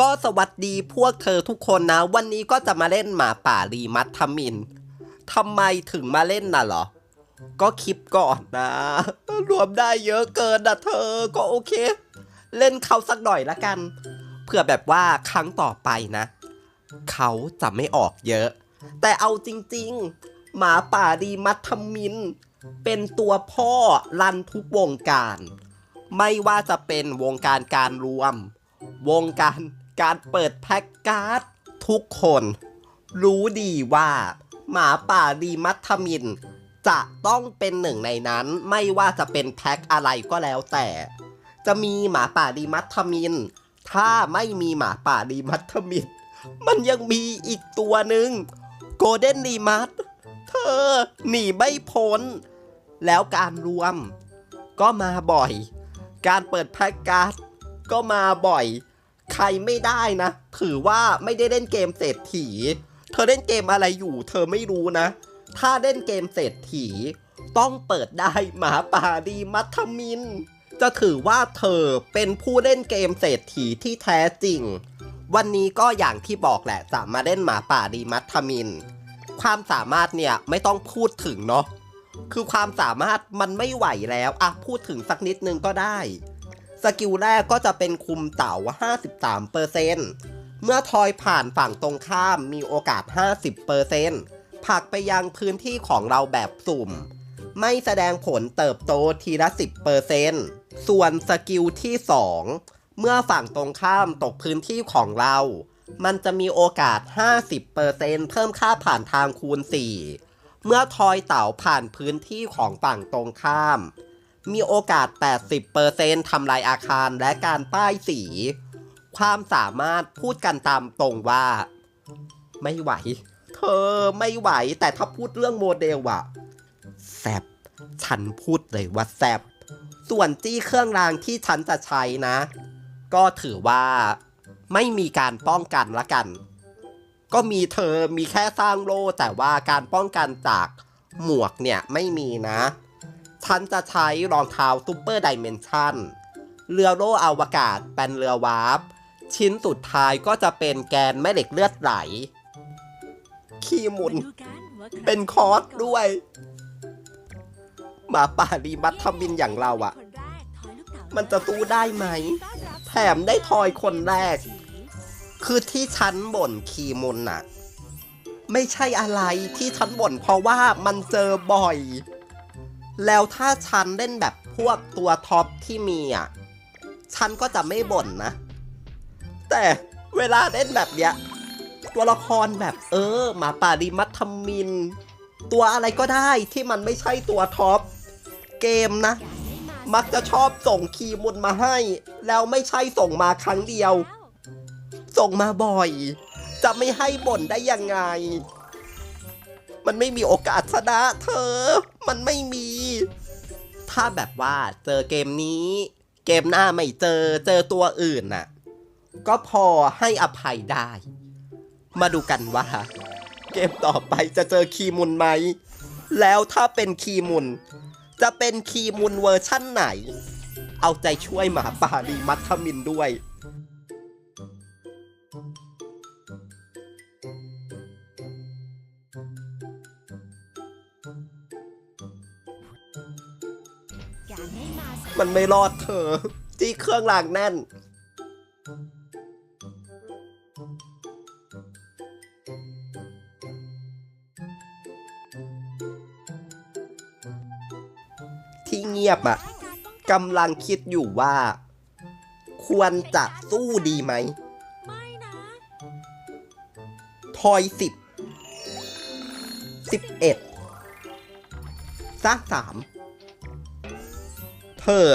ก็สวัสดีพวกเธอทุกคนนะ วันนี้ก็จะมาเล่นหมาป่ารีมัททมินทำไมถึงมาเล่นน่ะเหรอ ก็คลิปก่อนนะ รวมได้เยอะเกินนะเธอก็โอเค เล่นเขาสักหน่อยละกัน เพื่อแบบว่าครั้งต่อไปนะ เขาจะไม่ออกเยอะ แต่เอาจริงๆ หมาป่ารีมัททมิน เป็นตัวพ่อรันทุกวงการ ไม่ว่าจะเป็นวงการการรวม วงการการเปิดแพ็กการ์ดทุกคน รู้ดีว่า หมาป่าดีมัทมิน จะต้องเป็นหนึ่งในนั้นไม่ว่าจะเป็นแพ็กอะไรก็แล้วแต่ จะมีหมาป่าดีมัทมิน ถ้าไม่มีหมาป่าดีมัทมิน มันยังมีอีกตัวหนึ่งโกลเด้นดีมัทเธอหนีไม่พ้น แล้วการรวม ก็มาบ่อย การเปิดแพ็กการ์ด ก็มาบ่อย ใครไม่ได้นะ ถือว่าไม่ได้เล่นเกมเศรษฐี เธอเล่นเกมอะไรอยู่ เธอไม่รู้นะ ถ้าเล่นเกมเศรษฐี ต้องเปิดได้หมาป่าดีมัทมิน จะถือว่าเธอเป็นผู้เล่นเกมเศรษฐีที่แท้จริง วันนี้ก็อย่างที่บอกแหละจะมาเล่นหมาป่าดีมัทมิน ความสามารถเนี่ยไม่ต้องพูดถึงเนาะคือความสามารถมันไม่ไหวแล้วอะพูดถึงสักนิดนึงก็ได้ สกิลแรกก็จะเป็นคุมเต่า 53%เมื่อทอยผ่านฝั่งตรงข้ามมีโอกาส 50%ผลักไปยังพื้นที่ของเราแบบสุ่ม ไม่แสดงผลเติบโตทีละ 10%ส่วนสกิลที่ 2 เมื่อฝั่งตรงข้ามตกพื้นที่ของเรา มันจะมีโอกาส 50%เพิ่มค่าผ่านทางคูณ 4 เมื่อทอยเต่าผ่านพื้นที่ของฝั่งตรงข้าม มีโอกาส 80%ทำลายอาคารและการป้ายสี ความสามารถพูดกันตามตรงว่า ไม่ไหว เธอไม่ไหวแต่ถ้าพูดเรื่องโมเดลอะแซบฉันพูดเลยว่าแซบส่วนจี้เครื่องรางที่ฉันจะใช้นะ ก็ถือว่าไม่มีการป้องกันละกัน ก็มีเธอมีแค่สร้างโล่แต่ว่าการป้องกันจากหมวกเนี่ยไม่มีนะ ฉันจะใช้รองเท้าซูเปอร์ดิเมนชันเรือโล่อวกาศเป็นเรือวาร์ปชิ้นสุดท้ายก็จะเป็นแกนแม่เหล็กเลือดไหล ขี้มุน เป็นคอร์สด้วย หมาป่ารีมัททมินอย่างเราอะมันจะสู้ได้ไหม แถมได้ทอยคนแรก คือที่ฉันบ่นคีมุนน่ะ ไม่ใช่อะไรที่ฉันบ่นเพราะว่ามันเจอบ่อย แล้วถ้าฉันเล่นแบบพวกตัวท็อปที่มีอะ ฉันก็จะไม่บ่นนะ แต่เวลาเล่นแบบเนี้ย ตัวละครแบบเออหมาป่าดิมัททมิน ตัวอะไรก็ได้ที่มันไม่ใช่ตัวท็อป เกมนะ มักจะชอบส่งคีย์มุนมาให้ แล้วไม่ใช่ส่งมาครั้งเดียว ส่งมาบ่อย จะไม่ให้บ่นได้ยังไง มันไม่มีโอกาสชนะเธอ มันไม่มี ถ้าแบบว่าเจอเกมนี้ เกมหน้าไม่เจอเจอตัวอื่นน่ะ ก็พอให้อภัยได้ มาดูกันว่า เกมต่อไปจะเจอคีมุนไหม แล้วถ้าเป็นคีมุน จะเป็นคีมุนเวอร์ชั่นไหน เอาใจช่วยหมาป่าดีมัททมินด้วย มันไม่รอดเธอ ที่เครื่องรางแน่น ที่เงียบอะกำลังคิดอยู่ว่า ควรจะสู้ดีไหมไม่นะทอยสิบสิบเอ็ดสร้างสาม เธอ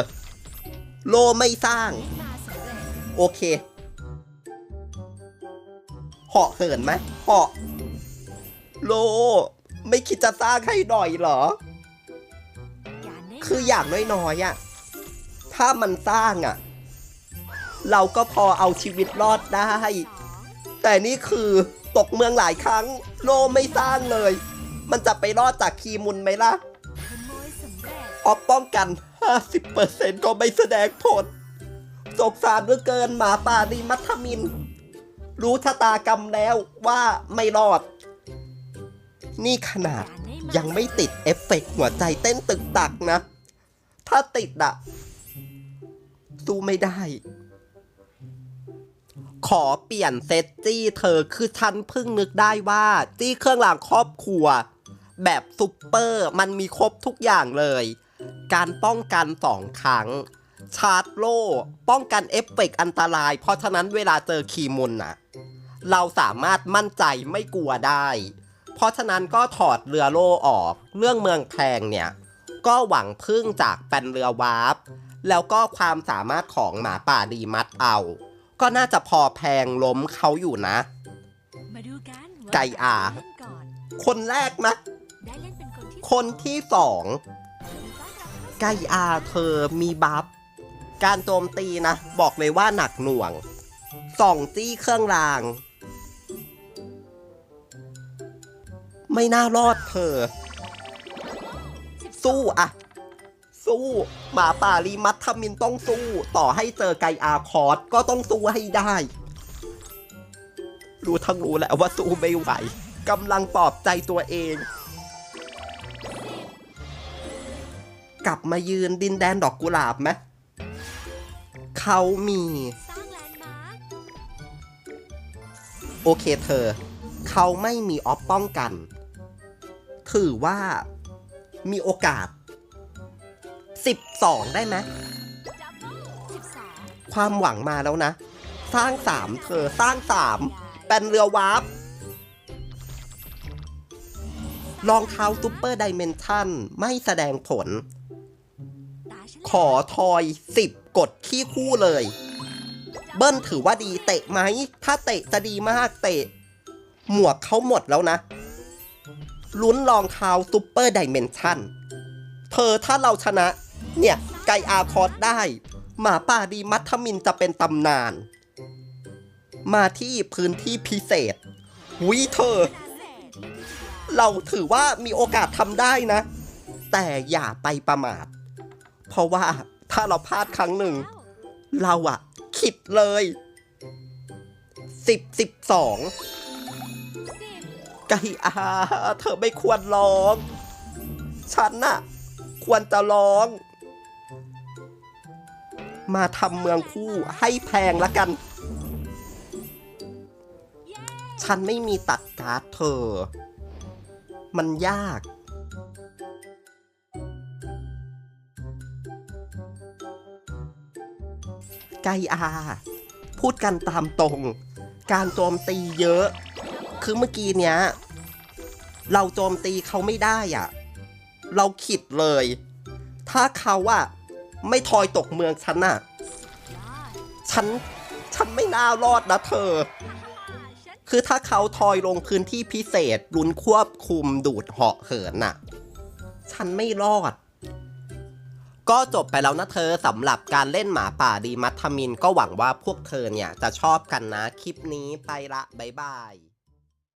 โลไม่สร้างมาสำเร็จโอเคเหาะเหินไหมเหาะโล ไม่คิดจะสร้างให้หน่อยเหรอการได้คืออย่างน้อยๆอะถ้ามันสร้างอะเราก็พอเอาชีวิตรอดได้ แต่นี่คือตกเมืองหลายครั้ง โลไม่สร้างเลย มันจะไปรอดจากคีมุนไหมล่ะขโมยสำเร็จออฟป้องกัน 50%ก็ไม่แสดงผล สงสารเหลือเกินหมาป่าดีมัทมิน รู้ชะตากรรมแล้วว่าไม่รอด นี่ขนาดยังไม่ติดเอฟเฟกต์หัวใจเต้นตึกตักนะ ถ้าติดอะสู้ไม่ได้ ขอเปลี่ยนเซตจี้เธอคือฉันเพิ่งนึกได้ว่า จี้เครื่องรางครอบครัว แบบซุปเปอร์มันมีครบทุกอย่างเลย การป้องกันสองครั้ง ชาร์จโล่ ป้องกันเอฟเฟกต์อันตราย เพราะฉะนั้นเวลาเจอคีมุนน่ะ เราสามารถมั่นใจไม่กลัวได้ เพราะฉะนั้นก็ถอดเรือโล่ออก เรื่องเมืองแพงเนี่ย ก็หวังพึ่งจากแปนเรือวาร์ปแล้วก็ความสามารถของหมาป่าดีมัดเอา ก็น่าจะพอแพงล้มเขาอยู่นะ มาดูกันว่าไก่อาใครเล่นก่อนคนแรกนะ ได้เล่นเป็นคนที่คนที่สอง ไกอาเธอมีบัฟ การโจมตีนะ บอกเลยว่าหนักหน่วงส่องจี้เครื่องราง ไม่น่ารอดเธอ สู้อะสู้หมาป่ารีมัตทมินต้องสู้ ต่อให้เจอไกอาคอร์สก็ต้องสู้ให้ได้ รู้ทั้งรู้แหละว่าสู้ไม่ไหวกำลังปลอบใจตัวเอง กลับมายืนดินแดนดอกกุหลาบไหมเขามี โอเคเธอ เขาไม่มีออฟป้องกัน ถือว่ามีโอกาส 12 ได้ไหมสิบสองความหวังมาแล้วนะ สร้าง3เธอสร้าง3เป็นเรือวาร์ปรองเท้าซูเปอร์ไดเมนชั่นไม่แสดงผล ขอทอย10กดขี้คู่เลย เบิ้ลถือว่าดีเตะไหม ถ้าเตะจะดีมากเตะ หมวกเขาหมดแล้วนะ ลุ้นรองเท้าซูเปอร์ไดเมนชั่น เธอถ้าเราชนะ เนี่ย ไกอาคอร์สได้ หมาป่าดีมัทมินจะเป็นตำนาน มาที่พื้นที่พิเศษหุยเธอ เราถือว่ามีโอกาสทำได้นะ แต่อย่าไปประมาท เพราะว่าถ้าเราพลาดครั้งหนึ่ง เราอะขิดเลยสิบสิบสองสิบไกอาเธอไม่ควรร้อง ฉันน่ะ ควรจะร้อง มาทำเมืองคู่ให้แพงละกัน ฉันไม่มีตัดการ์ดเธอ มันยาก ไกอาพูดกันตามตรง การโจมตีเยอะ คือเมื่อกี้เนี้ย เราโจมตีเขาไม่ได้อะ เราขิดเลย ถ้าเขาอะไม่ทอยตกเมืองฉันอะ ฉัน ฉันไม่น่ารอดนะเธอ คือถ้าเขาทอยลงพื้นที่พิเศษลุ้นควบคุมดูดเหาะเหินน่ะ ฉันไม่รอด ก็จบไปแล้วนะเธอสำหรับการเล่นหมาป่าดีมัทมินก็หวังว่าพวกเธอเนี่ยจะชอบกันนะ คลิปนี้ไปละ บ๊ายบาย